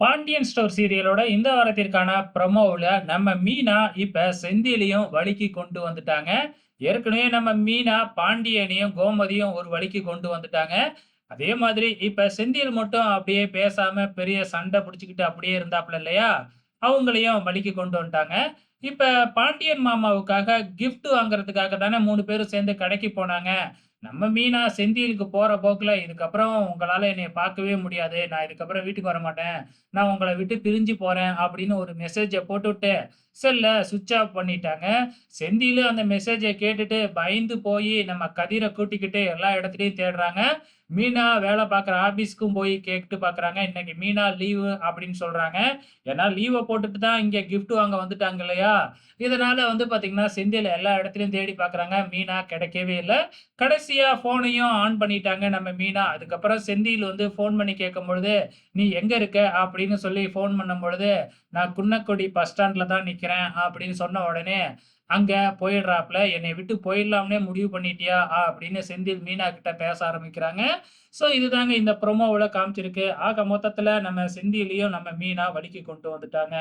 Pandian store சீரியலோட இந்த வாரத்திற்கான ப்ரமோவில் நம்ம மீனா இப்போ செந்திலையும் வலிக்கு கொண்டு வந்துட்டாங்க. ஏற்கனவே நம்ம மீனா பாண்டியனையும், கோமதியும் ஒரு வழிக்கு கொண்டு வந்துட்டாங்க. அதே மாதிரி இப்போ செந்தில் மட்டும் அப்படியே பேசாம பெரிய சண்டை பிடிச்சிக்கிட்டு அப்படியே இருந்தாப்புல இல்லையா? அவங்களையும் வலிக்கு கொண்டு வந்துட்டாங்க. இப்போ பாண்டியன் மாமாவுக்காக கிஃப்ட் வாங்குறதுக்காக தானே மூணு பேரும் சேர்ந்து கடைக்கு போனாங்க. நம்ம மீனா செந்திலுக்கு போற போக்குல, "இதுக்கப்புறம் உங்களால என்னைய பார்க்கவே முடியாது. நான் இதுக்கப்புறம் வீட்டுக்கு வர மாட்டேன் நான் உங்களை விட்டு பிரிஞ்சு போறேன்." அப்படின்னு ஒரு மெசேஜை போட்டுவிட்டு, செல்ல சுவிட்ச் ஆஃப் பண்ணிட்டாங்க. செந்திலு அந்த மெசேஜை கேட்டுட்டு பயந்து போய் நம்ம கதிரை கூட்டிக்கிட்டு எல்லா இடத்துலையும் தேடுறாங்க. மீனா வேலை பார்க்குற ஆஃபீஸ்க்கும் போய் கேட்டு பார்க்குறாங்க. "இன்னைக்கு மீனா லீவு" அப்படின்னு சொல்கிறாங்க ஏன்னா லீவை போட்டுட்டு தான் இங்கே கிஃப்ட் வாங்க வந்துட்டாங்க இல்லையா? இதனால் வந்து பார்த்திங்கன்னா செந்தியில் எல்லா இடத்துலையும் தேடி பார்க்குறாங்க. மீனா கிடைக்கவே இல்லை கடைசியாக ஃபோனையும் ஆன் பண்ணிட்டாங்க நம்ம மீனா. அதுக்கப்புறம் செந்தியில் வந்து ஃபோன் பண்ணி கேட்கும்பொழுது, "நீ எங்கே இருக்க?" அப்படின்னு சொல்லி ஃபோன் பண்ணும் பொழுது "நான் குன்னக்குடி பஸ் ஸ்டாண்டில் தான் நிக்கிறேன்" அப்படின்னு சொன்ன உடனே, அங்க போயிடுறாப்புல என்னை விட்டு போயிடலாம்னே முடிவு பண்ணிட்டியா?" அப்படின்னு செந்தில் மீனா கிட்ட பேச ஆரம்பிக்கிறாங்க. ஸோ இதுதாங்க இந்த ப்ரொமோவில் காமிச்சிருக்கு. ஆக மொத்தத்துல நம்ம செந்திலையும், நம்ம மீனா வலிக்கு கொண்டு வந்துட்டாங்க.